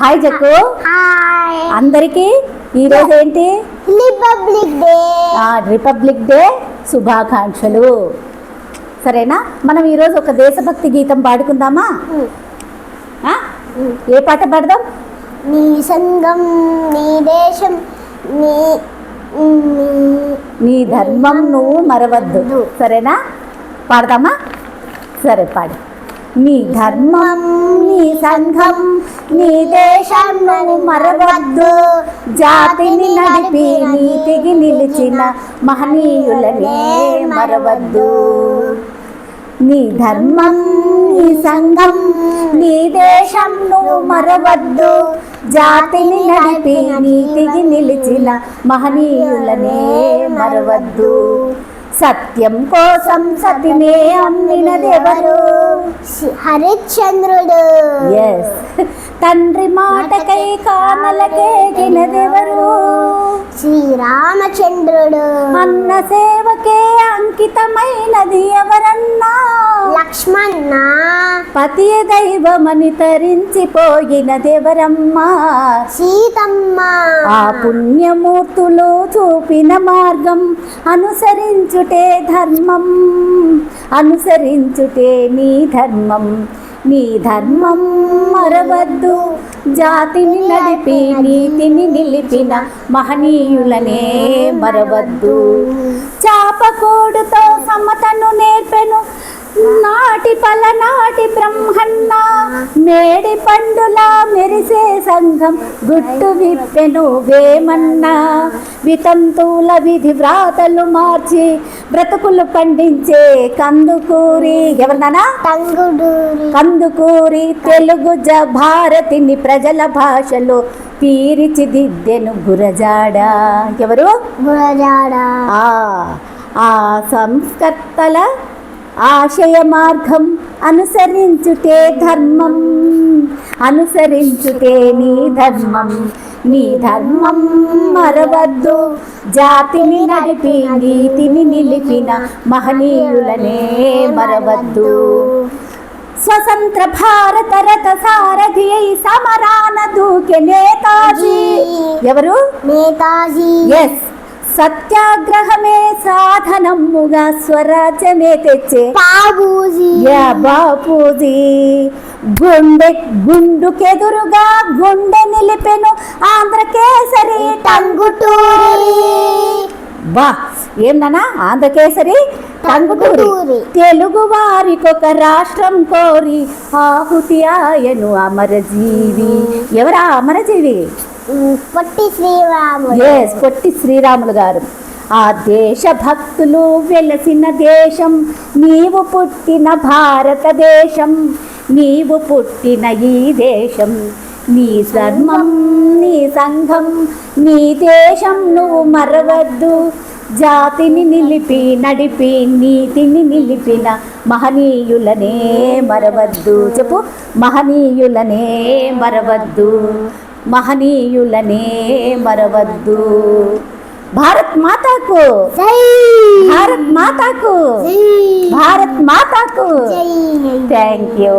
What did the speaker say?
Hi Jakku hi అందరికీ ఈరోజు ఏంటి? రిపబ్లిక్ డే ఆ, రిపబ్లిక్ డే శుభాకాంక్షలు. సరేనా? మనం ఈరోజు ఒక దేశభక్తి గీతం పాడుకుందామా? ఏ పాట పాడదాం? నీ సంఘం నీ దేశం నీ- నీ ధర్మం నువ్వు మరవద్దు. సరేనా? పాడదామా? సరే పాడు. నీ ధర్మం నీ సంఘం నీ దేశం నువ్వు మరవద్దు. జాతిని నడిపి నీతికి నిలిచిన మహనీయులనే మరవద్దు. నీ ధర్మం నీ సంఘం నీ దేశం నువ్వు మరవద్దు. జాతిని నడిపి నీతికి నిలిచిన మహనీయులనే మరవద్దు. సత్యం కోసం సతినే అమ్మినదెవరు హరిశ్చంద్రుడు. ఎస్ తండ్రి మాటకై కానలకేగినదెవరు శ్రీరామచంద్రుడు. అన్న సేవకే అంకితమైనది లక్ష్మణ పతియ దైవమని తరించిపోయినదెవరమ్మా సీతమ్మ. ఆ పుణ్యమూర్తులు చూపిన మార్గం అనుసరించుటే ధర్మం. అనుసరించుటే నీ ధర్మం. నీ ధర్మం మరవద్దు. జాతిని నడిపి నీతిని నిలిపిన మహనీయులనే మరవద్దు. చాపకోడుతో సమతను నేర్పెను. నాటి పలనాటి బ్రహ్మన్న మేడి పండులా మెరిసే సంఘం గుట్టు విప్పెను వేమన్నా. వితంతువుల విధి వ్రాతలు మార్చి బ్రతుకులు పండించే కందుకూరి ఎవరినానా తంగుడూరి కందుకూరి తెలుగు జ భారతిని ప్రజల భాషలో తీర్చిదిద్దెను గురజాడ. ఎవరు? గురజాడ. ఆ ఆ సంస్కర్తల ఆశయ మార్గం అనుసరించుటే ధర్మం అనుసరించుటే నీ ధర్మం. నీ ధర్మం మరవద్దు. జాతిని నడిపి నీతిని నిలిపిన మహనీయులనే మరవద్దు. స్వతంత్ర భారత రథ సారథి అయి సమరాన దూకె నేతాజీ. ఎవరు? నేతాజీ. ఎస్ సత్యాగ్రహమే సాధనముగా స్వరాజ్యమే తెచ్చే బాబూజీ బాపూజీ గుండె గుండుకెదురుగా గుండె నిలిపెను ఆంధ్రకేసరి టంగుటూరి బా ఏందన్నా ఆంధ్రకేసరి టంగుటూరి టంగుటూరి. తెలుగు వారికొక రాష్ట్రం కోరి ఆహుతి ఆయను అమరజీవి ఎవరా అమరజీవి పొట్టి శ్రీరాములు. ఎస్ పొట్టి శ్రీరాములు గారు. ఆ దేశ భక్తులు వెలసిన దేశం నీవు పుట్టిన భారతదేశం నీవు పుట్టిన ఈ దేశం. నీ ధర్మం నీ సంఘం నీ దేశం నువ్వు మరవద్దు. జాతిని నిలిపి నడిపి నీతిని నిలిపిన మహనీయులనే మరవద్దు. చెప్పు మహనీయులనే మరవద్దు. మహనీయులనే మరవద్దు. భారత్ మాతాకు. భారత్ మాతాకు. భారత్ మాతాకు. Thank you